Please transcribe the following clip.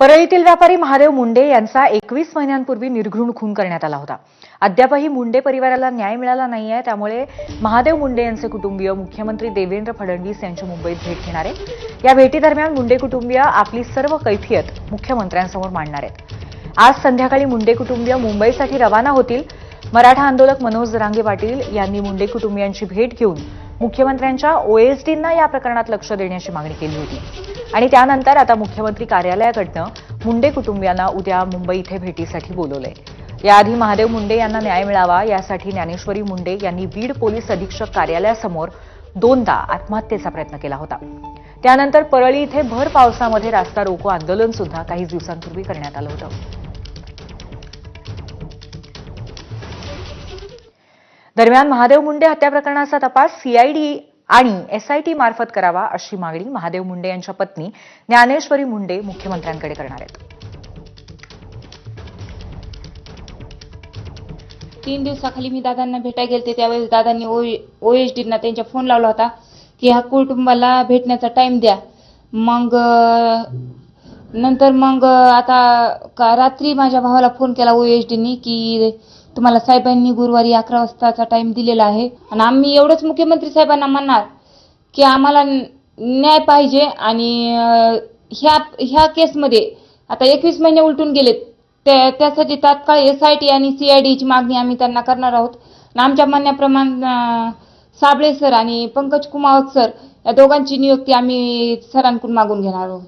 परळीतील व्यापारी महादेव मुंडे यांचा एकवीस महिन्यांपूर्वी निर्घृण खून करण्यात आला होता. अद्यापही मुंडे परिवाराला न्याय मिळाला नाहीये त्यामुळे महादेव मुंडे यांचे कुटुंबीय मुख्यमंत्री देवेंद्र फडणवीस यांची मुंबईत भेट घेणार आहे या भेटीदरम्यान मुंडे कुटुंबीय आपली सर्व कैफियत मुख्यमंत्र्यांसमोर मांडणार आहेत. आज संध्याकाळी मुंडे कुटुंबीय मुंबईसाठी रवाना होतील. मराठा आंदोलक मनोज जरांगे पाटील यांनी मुंडे कुटुंबियांची भेट घेऊन मुख्यमंत्र्यांच्या ओएसडींना या प्रकरणात लक्ष देण्याची मागणी केली होती. आणि त्यानंतर आता मुख्यमंत्री कार्यालयाकडनं मुंडे कुटुंबियांना उद्या मुंबई इथे भेटीसाठी बोलवलंय. याआधी महादेव मुंडे यांना न्याय मिळावा यासाठी ज्ञानेश्वरी मुंडे यांनी बीड पोलीस अधीक्षक कार्यालयासमोर दोनदा आत्महत्येचा प्रयत्न केला होता. त्यानंतर परळी इथे भर पावसामध्ये रास्ता रोको आंदोलन सुद्धा काही दिवसांपूर्वी करण्यात आलं होतं. दरम्यान महादेव मुंडे हत्या प्रकरणाचा तपास सीआयडी आणि एसआयटी मार्फत करावा अशी मागणी महादेव मुंडे यांच्या पत्नी ज्ञानेश्वरी मुंडे मुख्यमंत्र्यांकडे करणार आहेत. तीन दिवसाखाली मी दादांना भेटायला गेलते त्यावेळेस दादांनी ओएस डीना त्यांच्या फोन लावला होता की ह्या कुटुंबाला भेटण्याचा टाइम द्या. मग नंतर मग आता का रात्री माझ्या भावाला फोन केला ओएस डीनी की तुम्हाला साहेबांनी गुरुवारी अकरा वाजताचा टाइम दिलेला आहे. आणि आम्ही एवढंच मुख्यमंत्री साहेबांना म्हणणार की आम्हाला न्याय पाहिजे आणि ह्या ह्या केसमध्ये आता एकवीस महिने उलटून गेलेत त्या- त्यासाठी तात्काळ एस आय टी आणि सीआयडीची मागणी आम्ही त्यांना करणार आहोत. आणि आमच्या म्हणण्याप्रमाणे साबळे सर आणि पंकज कुमावत सर या दोघांची नियुक्ती आम्ही सरांकडून मागून घेणार आहोत.